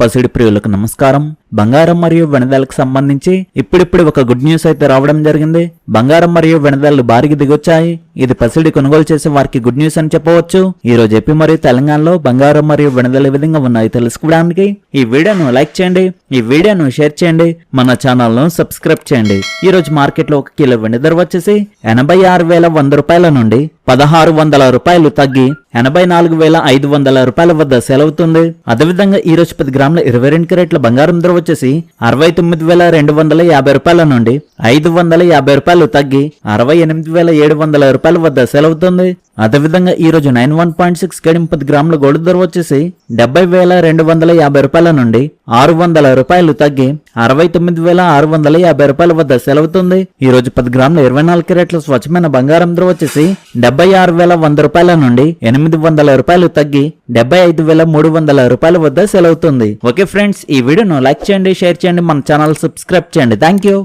పసిడి ప్రియులకు నమస్కారం. బంగారం మరియు వెనదలకు సంబంధించి ఇప్పుడిప్పుడు ఒక గుడ్ న్యూస్ అయితే రావడం జరిగింది. బంగారం మరియు వెనదాలు బారికి దిగొచ్చాయి. ఇది పసిడి కొనుగోలు చేసే వారికి గుడ్ న్యూస్ అని చెప్పవచ్చు. ఈ రోజు ఏపీ మరియు తెలంగాణలో బంగారం మరియు వెనదలు ఏ విధంగా ఉన్నాయి తెలుసుకోవడానికి ఈ వీడియోను లైక్ చేయండి. ఈ వీడియోను షేర్ చేయండి. మన ఛానల్ను సబ్స్క్రైబ్ చేయండి. ఈ రోజు మార్కెట్లో ఒక కిలో వెండి ధర వచ్చేసి ఎనభై ఆరు వేల వంద రూపాయల నుండి పదహారు వందల రూపాయలు తగ్గి ఎనభై నాలుగు వేల ఐదు వందల రూపాయల వద్ద సెలవుతుంది అదేవిధంగా ఈ రోజు పది గ్రాముల ఇరవై రెండు క్యారెట్ల బంగారం ధర వచ్చేసి అరవై తొమ్మిది వేల రెండు వందల యాభై రూపాయల నుండి ఐదు వందల యాభై రూపాయలు తగ్గి అరవై ఎనిమిది వేల ఏడు వందల రూపాయల వద్ద సెలవుతుంది. అదేవిధంగా ఈరోజు నైన్ వన్ పాయింట్ సిక్స్ కేడి పది గ్రాముల గోల్డ్ ధర వచ్చేసి డెబ్బై వేల రెండు వందల యాభై రూపాయల నుండి ఆరు వందల రూపాయలు తగ్గి అరవై తొమ్మిది వేల ఆరు వందల యాభై రూపాయల వద్ద సెలవుతుంది. ఈ రోజు పది గ్రాముల ఇరవై నాలుగు క్యారెట్ల స్వచ్ఛమైన బంగారం ధర వచ్చేసి డెబ్బై ఆరు వేల వంద రూపాయల నుండి ఎనిమిది వందల రూపాయలు తగ్గి డెబ్బై ఐదు వేల మూడు వందల రూపాయల వద్ద సెలవుతుంది. ఓకే ఫ్రెండ్స్ ఈ వీడియోను లైక్ చేయండి షేర్ చేయండి మన ఛానల్ సబ్స్క్రైబ్ చేయండి. Thank you